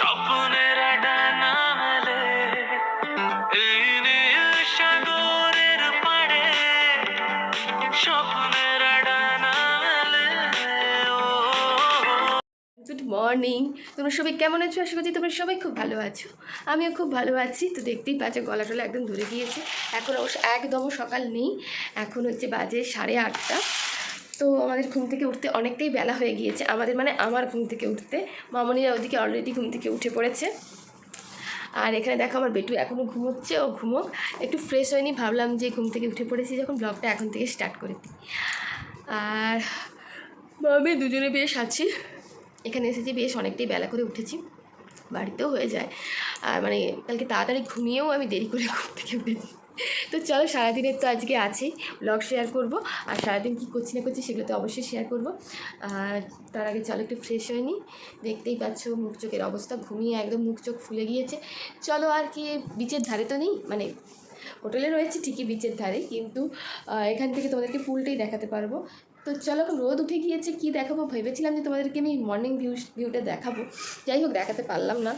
স্বপ্নের মর্নিং তোমরা সবাই কেমন আছো? আশা করছি তোমরা সবাই খুব ভালো আছো। আমিও খুব ভালো আছি। তো দেখতেই পাচ্ছ, গলা টলা একদম ধরে গিয়েছে। এখন অবশ্য একদম সকাল নেই। এখন হচ্ছে বাজে সাড়ে আটটা। তো আমাদের ঘুম থেকে উঠতে অনেকটাই বেলা হয়ে গিয়েছে। আমাদের মানে আমার ঘুম থেকে উঠতে। মামনিরা ওদিকে অলরেডি ঘুম থেকে উঠে পড়েছে। আর এখানে দেখো আমার বেটু এখনও ঘুমোচ্ছে, ও ঘুমোক। একটু ফ্রেশ হয়নি, ভাবলাম যে ঘুম থেকে উঠে পড়েছি যখন ব্লগটা এখন থেকে স্টার্ট করে দিই। আর আমি দুজনে বেশ আছি। এখানে এসেছি বেশ অনেকটাই বেলা করে উঠেছি। বাড়িতেও হয়ে যায়। আর মানে কালকে তাড়াতাড়ি ঘুমিয়েও আমি দেরি করে ঘুম থেকে উঠেছি। তো চলো সারাদিনের তো আজকে আছেই ব্লগ শেয়ার করব। আর সারাদিন কী করছি না করছি সেগুলো তো অবশ্যই শেয়ার করব। আর তার আগে চলো একটু ফ্রেশ হয়ে নিই দেখতেই পাচ্ছ মুখ চোখের অবস্থা, ঘুমিয়ে একদম মুখ চোখ ফুলে গিয়েছে। চলো আর কি বিচের ধারে তো নেই? মানে হোটেলে রয়েছে ঠিকই বিচের ধারে, কিন্তু এখান থেকে তোমাদেরকে পুলটাই দেখাতে পারব। তো চলো রোদ উঠে গিয়েছে, কি দেখাবো? ভেবেছিলাম যে তোমাদেরকে আমি মর্নিং ভিউ ভিউটা দেখাবো। যাই হোক, দেখাতে পারলাম না।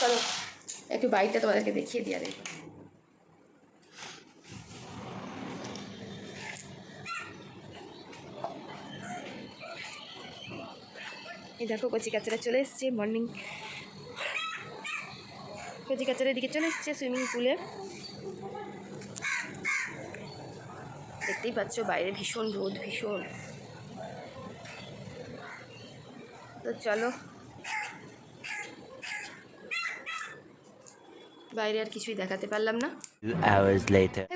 চলো, একটু বাইকটা তোমাদেরকে দেখিয়ে দিয়ে দেবো এই দেখো কচি কাচারা চলে এসছে মর্নিং কচি কাচারের এদিকে চলে এসছে সুইমিং পুলে দেখতেই পাচ্ছ, বাইরে ভীষণ রোদ, ভীষণ। তো চলো। বাইরে আর কিছুই দেখাতে পারলাম না.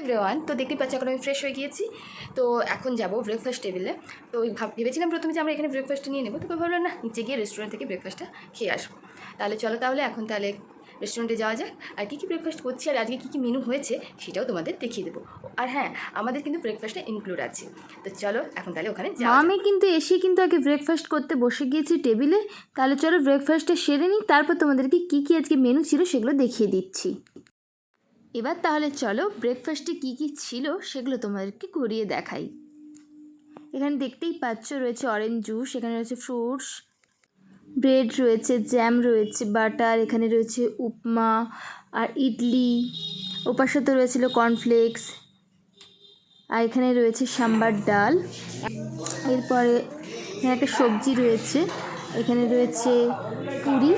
এভরিওয়ান তো দেখতেই পাচ্ছি এখন আমি ফ্রেশ হয়ে গিয়েছি। তো এখন যাব ব্রেকফাস্ট টেবিলে তো ওই ভাব ভেবেছিলাম প্রথমে যে আমরা এখানে ব্রেকফাস্টটা নিয়ে নেব তো ভাবলাম না নিচে গিয়ে রেস্টুরেন্ট থেকে ব্রেকফাস্টটা খেয়ে আসব। তাহলে চলো তাহলে এখন তাহলে রেস্টুরেন্টে যাওয়া যাক। আর কী কী ব্রেকফাস্ট করছি আর আজকে কী কী মেনু হয়েছে সেটাও তোমাদের দেখিয়ে দেবো। আর হ্যাঁ আমাদের কিন্তু ব্রেকফাস্টটা ইনক্লুড আছে। তো চলো এখন তাহলে ওখানে যাওয়া আমি কিন্তু এসে কিন্তু আগে ব্রেকফাস্ট করতে বসে গিয়েছি টেবিলে তাহলে চলো ব্রেকফাস্টটা সেরে নিই তারপর তোমাদেরকে কী কী আজকে মেনু ছিল সেগুলো দেখিয়ে দিচ্ছি। এবার তাহলে চলো ব্রেকফাস্টে কী কী ছিল সেগুলো তোমাদেরকে ঘুরিয়ে দেখাই। এখানে দেখতেই পাচ্ছ রয়েছে অরেঞ্জ জুস এখানে রয়েছে ফ্রুটস ব্রেড রয়েছে জ্যাম রয়েছে বাটার এখানে রয়েছে উপমা আর ইডলি, ওপার সাথে রয়েছিল কর্নফ্লেক্স আর এখানে রয়েছে সাম্বার ডাল। এরপরে এখানে একটা সবজি রয়েছে, এখানে রয়েছে পুরি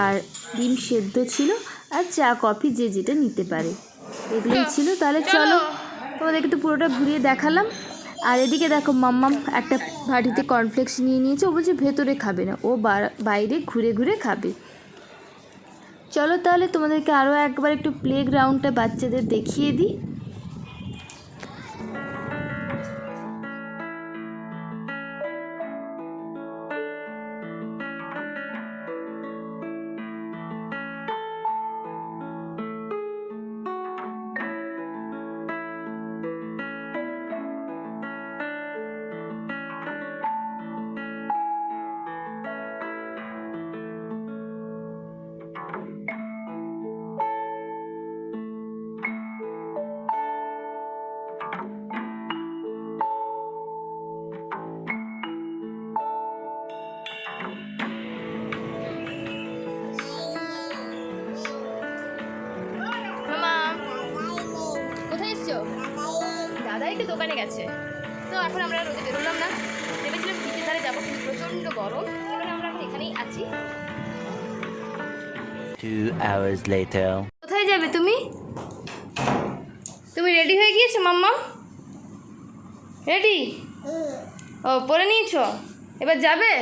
আর ডিম সেদ্ধ ছিল। আর চা কফি যে যেটা নিতে পারে। এগুলোই ছিল। তাহলে চলো। তোমাদেরকে তো পুরোটা ঘুরিয়ে দেখালাম। আর এদিকে দেখো মাম্মাম একটা বাটিতে কর্নফ্লেক্স নিয়ে নিয়েছে। ও বলছে ভেতরে খাবে না। ও বাইরে ঘুরে ঘুরে খাবে। চলো তাহলে তোমাদেরকে আরও একবার একটু প্লে গ্রাউন্ডটা বাচ্চাদের দেখিয়ে দিই। দোকানে গেছে। তো এখন আমরা রোদে বেরোলাম না। ভেবেছিলাম বিচের ধারে যাব কিন্তু প্রচণ্ড গরম। কারণ আমরা এখন এখানেই আছি। Two hours later. কোথায় যাবে তুমি? তুমি রেডি হয়ে গিয়েছো মাম্মা? রেডি ও পরে নিয়েছো? এবার যাবে?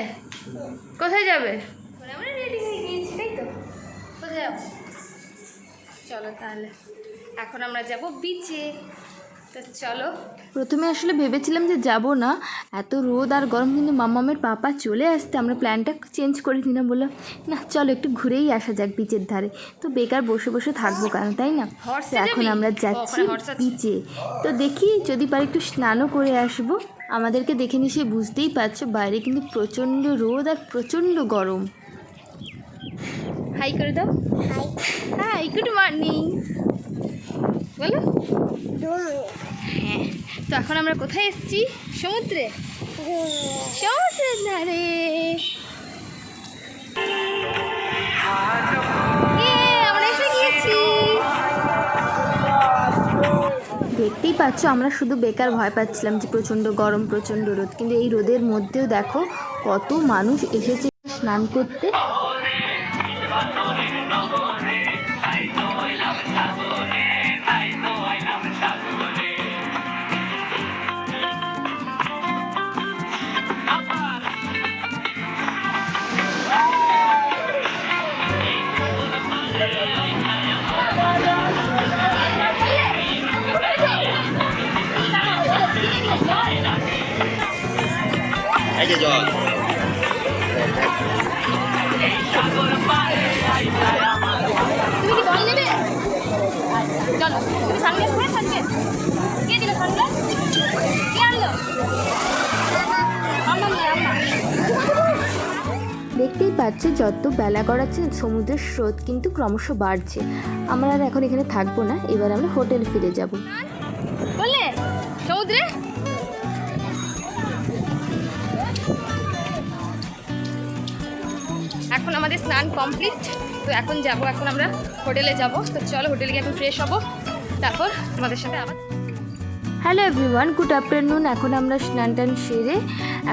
কোথায় যাবে? আমরা রেডি হয়ে গিয়েছি তাই তো? কোথায় যাব? চলো তাহলে। এখন আমরা যাব বিচে। তো চলো। প্রথমে আসলে ভেবেছিলাম যে যাব না। এত রোদ আর গরম কিন্তু মামামের পাপা চলে আসতে আমরা প্ল্যানটা চেঞ্জ করে দিলাম বললাম না চলো একটু ঘুরেই আসা যাক বিচের ধারে। তো বেকার বসে বসে থাকব কেন তাই না? এখন আমরা যাচ্ছি বিচে তো দেখি যদি পারি একটু স্নানও করে আসব। আমাদেরকে দেখে নিশ্চয়ই বুঝতেই পারছ বাইরে কিন্তু প্রচণ্ড রোদ আর প্রচণ্ড গরম। হাই করে দাও। হাই গুড মর্নিং বলো? হ্যাঁ তো এখন আমরা কোথায় এসেছি? সমুদ্রে? সমুদ্রের ধারে। আমরা দেখতেই পাচ্ছ আমরা শুধু বেকার ভয় পাচ্ছিলাম যে প্রচণ্ড গরম প্রচণ্ড রোদ। কিন্তু এই রোদের মধ্যেও দেখো কত মানুষ এসেছে স্নান করতে। তুমি কি জল নেবে? চলো তুমি সানগ্লাস পরে থাকবে কে দিল সানগ্লাস? কে আনলো? আম্মা নিয়ে আম্মা দেখতেই পাচ্ছে যত বেলা গড়াচ্ছে সমুদ্রের স্রোত কিন্তু ক্রমশ বাড়ছে। আমরা আর এখন এখানে থাকব না এবার আমরা হোটেল ফিরে যাব। বললে সমুদ্রে? এখন আমাদের স্নান কমপ্লিট। তো এখন যাব, এখন আমরা হোটেলে যাব। তো চলো, হোটেলে গিয়ে এখন ফ্রেশ হব। তারপর তোমাদের সাথে আবার হ্যালো এভরিওয়ান গুড আফটারনুন এখন আমরা স্নান টান সেরে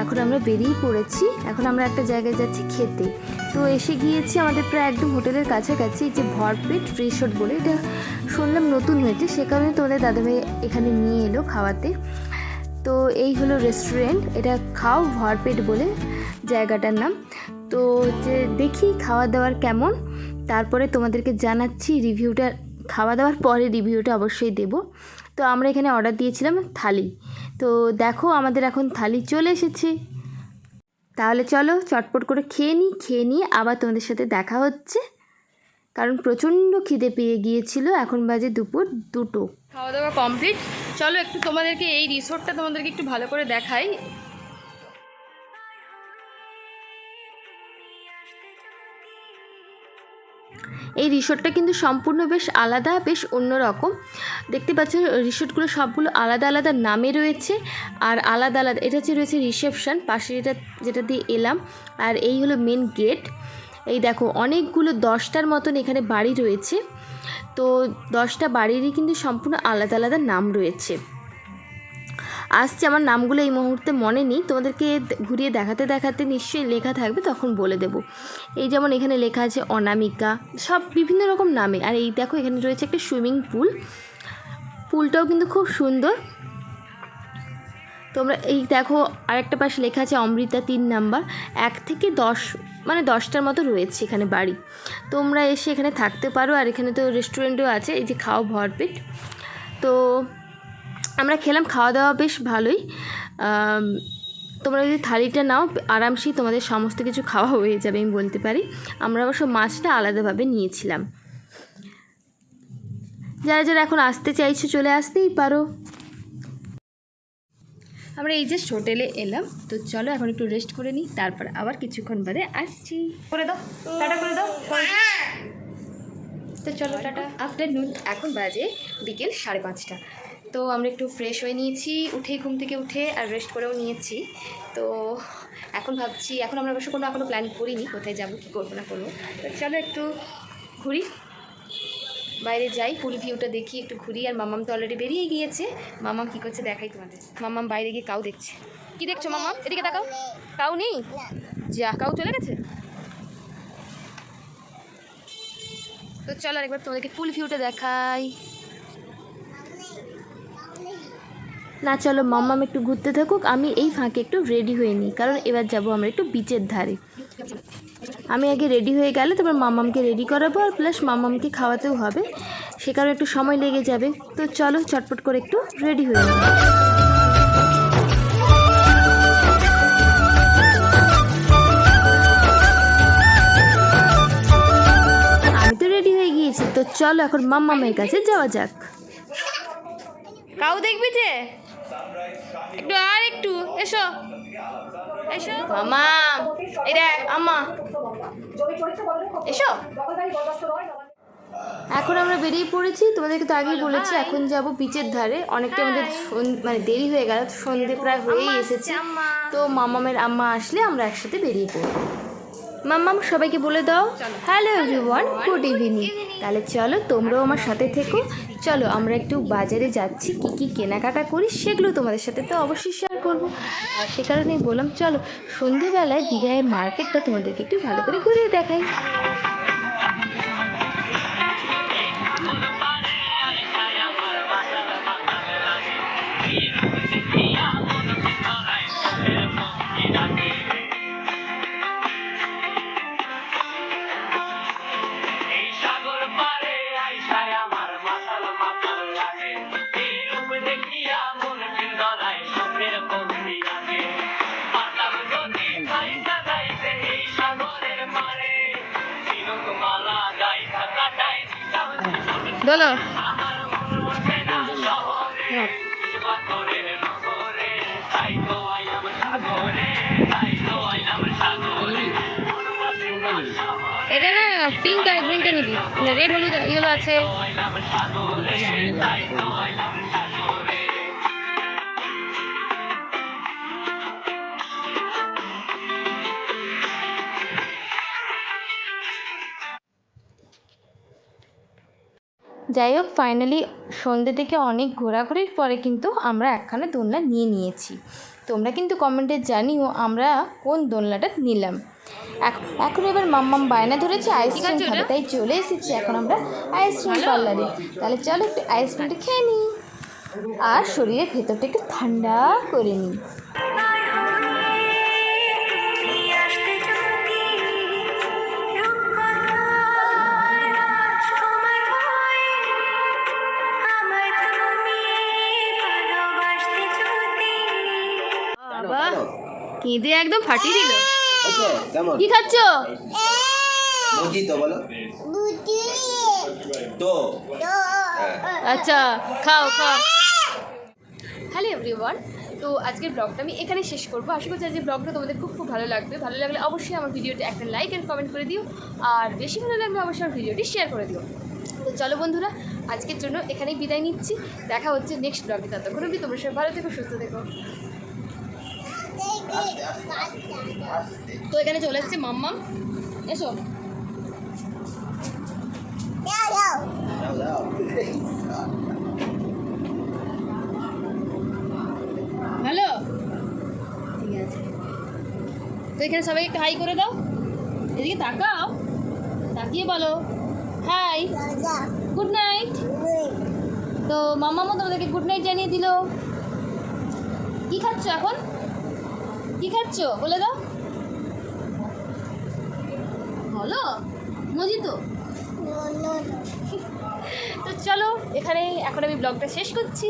এখন আমরা বেরিয়ে পড়েছি। এখন আমরা একটা জায়গায় যাচ্ছি খেতে। তো এসে গিয়েছি আমাদের প্রায় একদম হোটেলের কাছাকাছি। যে ভরপেট রিসোর্ট বলে, এটা শুনলাম নতুন হয়েছে। সে কারণে তোমাদের দাদাভাই এখানে নিয়ে এলো খাওয়াতে। তো এই হলো রেস্টুরেন্ট এটা খাও ভরপেট বলে জায়গাটার নাম। তো যে দেখি খাওয়া দাওয়ার কেমন। তারপরে তোমাদেরকে জানাচ্ছি রিভিউটা খাওয়া দাওয়ার পরে রিভিউটা অবশ্যই দেব। তো আমরা এখানে অর্ডার দিয়েছিলাম থালি। তো দেখো আমাদের এখন থালি চলে এসেছে। তাহলে চলো চটপট করে খেয়ে নিই, খেয়ে নিয়ে আবার তোমাদের সাথে দেখা হচ্ছে। কারণ প্রচণ্ড খিদে পেয়ে গিয়েছিল, এখন বাজে দুপুর দুটো। খাওয়া দাওয়া কমপ্লিট। চলো একটু তোমাদেরকে এই রিসোর্টটা তোমাদেরকে একটু ভালো করে দেখাই। এই রিসোর্টটা কিন্তু সম্পূর্ণ বেশ আলাদা, বেশ অন্যরকম। দেখতে পাচ্ছেন, রিসোর্টগুলো সবগুলো আলাদা আলাদা নামে রয়েছে আর আলাদা আলাদা, এটা হচ্ছে রয়েছে রিসেপশন, পাশে যেটা যেটা দিয়ে এলাম। আর এই হলো মেন গেট। এই দেখো, অনেকগুলো দশটার মতন এখানে বাড়ি রয়েছে। তো দশটা বাড়িরই কিন্তু সম্পূর্ণ আলাদা আলাদা নাম রয়েছে। আসছে। আমার নামগুলো এই মুহূর্তে মনে নেই। তোমাদেরকে ঘুরিয়ে দেখাতে দেখাতে নিশ্চয়ই লেখা থাকবে, তখন বলে দেব। এই যেমন এখানে লেখা আছে, অনামিকা, সব বিভিন্ন রকম নামে। আর এই দেখো, এখানে রয়েছে একটা সুইমিং পুল। পুলটাও কিন্তু খুব সুন্দর। তোমরা এই দেখো, আরেকটা পাশে লেখা আছে, অমৃতা তিন নাম্বার। এক থেকে দশ মানে দশটার মতো রয়েছে এখানে বাড়ি। তোমরা এসে এখানে থাকতে পারো। আর এখানে তো রেস্টুরেন্টও আছে, এই যে খাও ভরপেট। তো আমরা খেলাম খাওয়া দাওয়া বেশ ভালোই। তোমরা যদি থালিটা নাও আরামসেই তোমাদের সমস্ত কিছু খাওয়া হয়ে যাবে আমি বলতে পারি। আমরা অবশ্য মাছটা আলাদাভাবে নিয়েছিলাম। যারা যারা এখন আসতে চাইছো চলে আসতেই পারো। আমরা এই জাস্ট হোটেলে এলাম। তো চলো এখন একটু রেস্ট করে নিই তারপর আবার কিছুক্ষণ বাদে আসছি। করে দাও টাটা করে দাও। তো চলো টাটা। আফটারনুন এখন বাজে বিকেল সাড়ে পাঁচটা। তো আমরা একটু ফ্রেশ হয়ে নিয়েছি উঠেই ঘুম থেকে উঠে আর রেস্ট করেও নিয়েছি। তো এখন ভাবছি, এখন আমরা অবশ্য কোনো এখনও প্ল্যান করিনি কোথায় যাব, কী করব না করব। তো চলো একটু ঘুরি। বাইরে যাই ফুল ভিউটা দেখি, একটু ঘুরি। আর মামাম তো অলরেডি বেরিয়ে গিয়েছে। মামাম কী করছে দেখাই তোমাদের। মামাম বাইরে গিয়ে কাউ দেখছে। কি দেখছ মামাম? এদিকে দেখাও কাউ নেই? যা, কাউ চলে গেছে? তো চলো আরেকবার তোমাদেরকে ফুল ভিউটা দেখাই। না, চলো মাম্মাম একটু ঘুরতে থাকুক, আমি এই ফাঁকে একটু রেডি হয়ে নিই, কারণ এবার যাব আমরা একটু বিচের ধারে। আমি আগে রেডি হয়ে গেলে তারপর মামামকে রেডি করাবো, আর প্লাস মামামকে খাওয়াতেও হবে, সে কারণে একটু সময় লেগে যাবে। তো চলো চটপট করে একটু রেডি হয়ে নিই। আমি তো রেডি হয়ে গিয়েছি, তো চলো এখন মাম্মামের কাছে যাওয়া যাক। কাউ দেখবি যে? একটু আর একটু এসো। এসো। মামা এই দেখ আম্মা। এসো। এখন আমরা বেরিয়ে পড়েছি তোমাদেরকে তো আগেই বলেছি এখন যাব বিচের ধারে। অনেকটা আমাদের মানে দেরি হয়ে গেল সন্ধে প্রায় হয়েই এসেছে। তো মামামের আম্মা আসলে আমরা একসাথে বেরিয়ে পড়ব। মাম্মাম সবাইকে বলে দাও। হ্যালো এভরিওয়ান গুড ইভিনিং তাহলে চলো তোমরাও আমার সাথে থেকো। চলো আমরা একটু বাজারে যাচ্ছি, কি কি কেনাকাটা করি সেগুলো তোমাদের সাথে তো অবশ্যই শেয়ার করব। আর সে কারণেই বললাম, চলো সন্ধেবেলায় দীঘায় মার্কেটটা তোমাদেরকে একটু ভালো করে ঘুরিয়ে দেখাই। সাগরে এটা না পিঙ্ক আর গ্রিনটা নিবি। রেড হলুদ ইয়েলো আছে। যাই হোক ফাইনালি সন্ধ্যে থেকে অনেক ঘোরাঘুরির পরে কিন্তু আমরা একখানা দোলনা নিয়ে নিয়েছি। তোমরা কিন্তু কমেন্টে জানিও আমরা কোন দোলনাটা নিলাম। এখ- এখন এবার মাম্মাম বায়না ধরেছে আইসক্রিম খাবে তাই চলে এসেছি। এখন আমরা আইসক্রিম পার্লারে তাহলে চলো একটু আইসক্রিমটা খেয়ে নিই। আর শরীরের ভেতরটা একটু ঠান্ডা করে নিই। কেঁদে একদম ফাটিয়ে দিল। কি খাচ্ছ? তো বলো। তো হ্যাঁ। আচ্ছা খাও খাও। হ্যালো এভরিওয়ান তো আজকের ব্লগটা আমি এখানে শেষ করব। আশা করছি আজকের ব্লগটা তোমাদের খুব খুব ভালো লাগবে। ভালো লাগলে অবশ্যই আমার ভিডিওটি একটা লাইক অ্যান্ড কমেন্ট করে দিও। আর বেশি ভালো লাগলে অবশ্যই আমার ভিডিওটি শেয়ার করে দিও। তো চলো বন্ধুরা আজকের জন্য এখানেই বিদায় নিচ্ছি। দেখা হচ্ছে নেক্সট ব্লগে। ততক্ষণ অবধি তোমরা সবাই ভালো থেকো সুস্থ থেকো। তো এখানে চলে এসছে মাম্মাম। এসো। যাও ঠিক আছে। তো এখানে সবাই একটু হাই করে দাও। এদিকে তাকাও। তাকিয়ে বলো। হাই গুড নাইট তো মামামও তোমাদেরকে গুড নাইট জানিয়ে দিল। কি খাচ্ছ এখন? কি খাচ্ছ? বলে দাও। বলো মজি তো তো চলো এখানে এখন আমি ব্লগটা শেষ করছি।